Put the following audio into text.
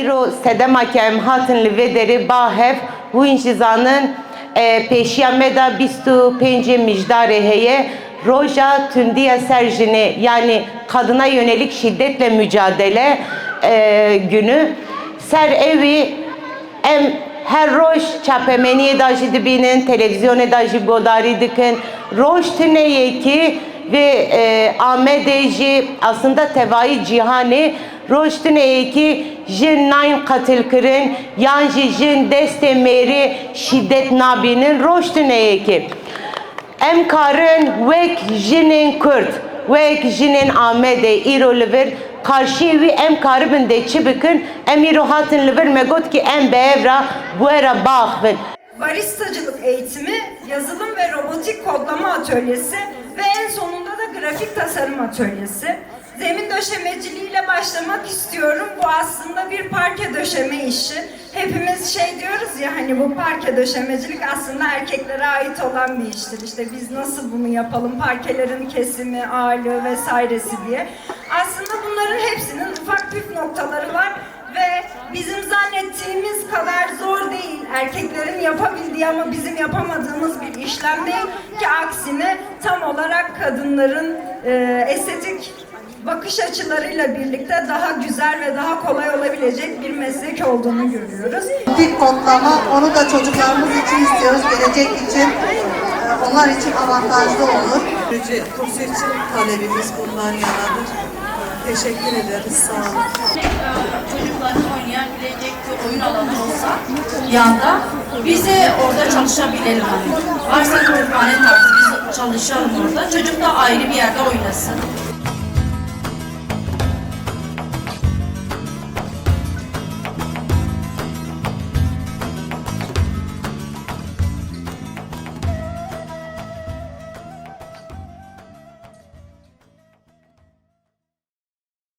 îro sedema em hatin li vê derê bahev hûn ji zanin e, pêşiya me da bîst û heye Roja Tündiye Serjini yani kadına yönelik şiddetle mücadele e, günü ser evi em her roj çapemeniye da jî dibînin, televizyonê da jî godarî dikin. Roj tune ki ve e, Amedê jî aslında tevayî cîhanê roj tune ki jin nayên qatil kirin yan jin destê mêrê şiddet nabînin roj tune ki. Em karin wek jinên Kurd, wek jinên Amedê îro li vir karşıyê wî em karibin de çi bikin em îro hatin li vir me got ki em bi evra bu era baxbin. baristacılık eğitimi, yazılım ve robotik kodlama atölyesi grafik tasarım atölyesi. Zemin döşemeciliğiyle başlamak istiyorum. Bu aslında bir parke döşeme işi. Hepimiz şey diyoruz ya hani bu parke döşemecilik aslında erkeklere ait olan bir iştir. İşte biz nasıl bunu yapalım, parkelerin kesimi, ağırlığı vesairesi diye. Aslında bunların hepsinin ufak püf noktaları var Erkeklerin yapabildiği ama bizim yapamadığımız bir işlem değil ki aksine tam olarak kadınların e, estetik bakış açılarıyla birlikte daha güzel ve daha kolay olabilecek bir meslek olduğunu görüyoruz. Dik kodlama, onu da çocuklarımız için istiyoruz, gelecek için. e, Onlar için avantajlı olur. Kurs için talebimiz bundan yanadır. Teşekkür ederiz. Sağ olun. bir oyun alanı olsa yanda biz de orada çalışabilelim hani. Varsa kütüphane tarzı biz çalışalım orada. Çocuk da ayrı bir yerde oynasın.